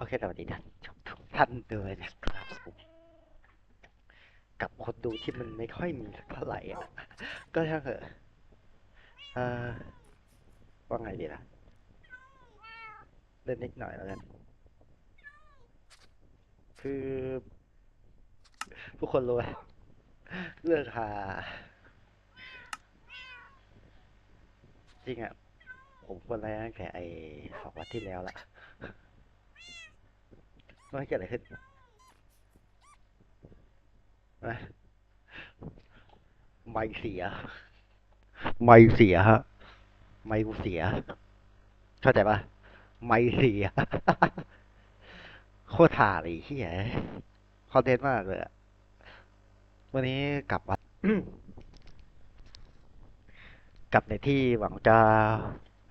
โอเคสวัสดีท่านชมทุกท่านเลยนะครับผมกับคนดูที่มันไม่ค่อยมีสักเท่าไหร่อะ ก็ช่างเถอะเออว่าไงดีล่ะ เล่นนิดหน่อยแล้วกัน คือทุกคนรู้เรื่องหา จริงอะ ผมควรไล่ตั้งแต่ไอ้สองวันที่แล้วละ มันเกิดอะไรขึ้นนะไม่เสีย ไม่เสียฮะ ไม่กูเสีย เข้าใจปะไม่เสีย โคตรถ่าเลยที่ไหนคอนเทนต์มากเลยอะวันนี้กลับวัดกลับในที่หวังจะ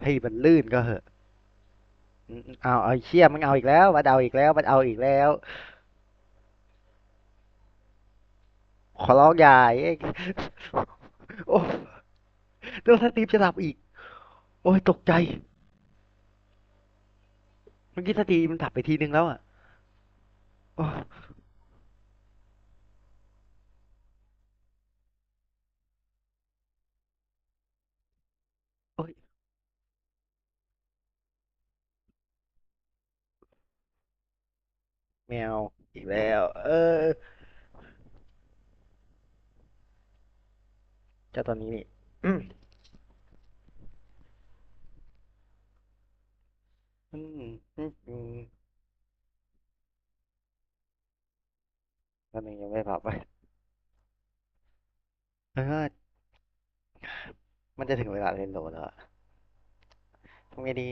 ให้มันลื่นก็เหอะอืม เอาเอาเชี่ยมันเอาอีกแล้วมันเอาอีกแล้วมันเอาอีกแล้ว ขอร้องอย่าเอ้ยโอ้เดี๋ยวสตรีมจะหลับอีก โอ้ยตกใจ เมื่อกี้สตีมมันดับไปทีนึงแล้วอะโอ้ แมวอีกแล้ว เออจ้าตอนนี้นี่อืมอืมอืมตอนนี้ยังไม่ปรับไปเออมันจะถึงเวลาเล่นโหลแล้วทำไงดี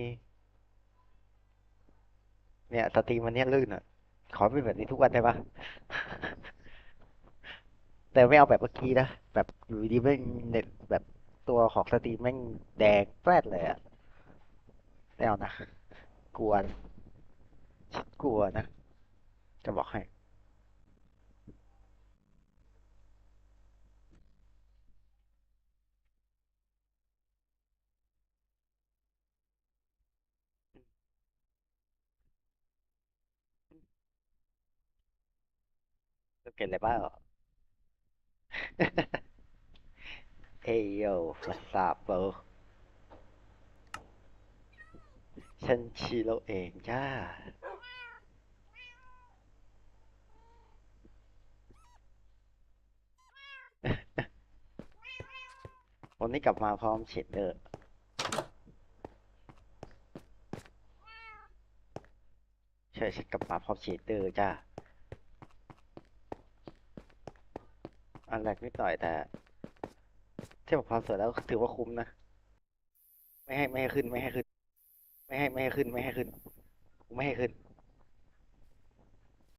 เนี่ยสตรีมวันเนี้ยลื่นอะ ขอเป็นแบบนี้ทุกวันได้ปะแต่ไม่เอาแบบเมื่อกี้นะ แบบอยู่ดีๆแม่งเน็ตแบบตัวของสตรีมแม่งแดงแฟลดเลยอะไม่เอานะกลัวนกลัวนะ จะบอกให้ เกิดอะไรบ้างเฮ้ยโยวัสาบโบฉันชิโร่เองจ้า วันนี้กลับมาพร้อมเชดเดอร์ใช่ฉันกลับมาพร้อมเชดเดอร์จ้า อันแรกนิดหน่อยแต่เทียบกับความสวยแล้วถือว่าคุ้มนะ ไม่ให้ไม่ให้ขึ้นไม่ให้ขึ้น ไม่ให้ไม่ให้ขึ้นไม่ให้ขึ้น ไม่ให้ขึ้น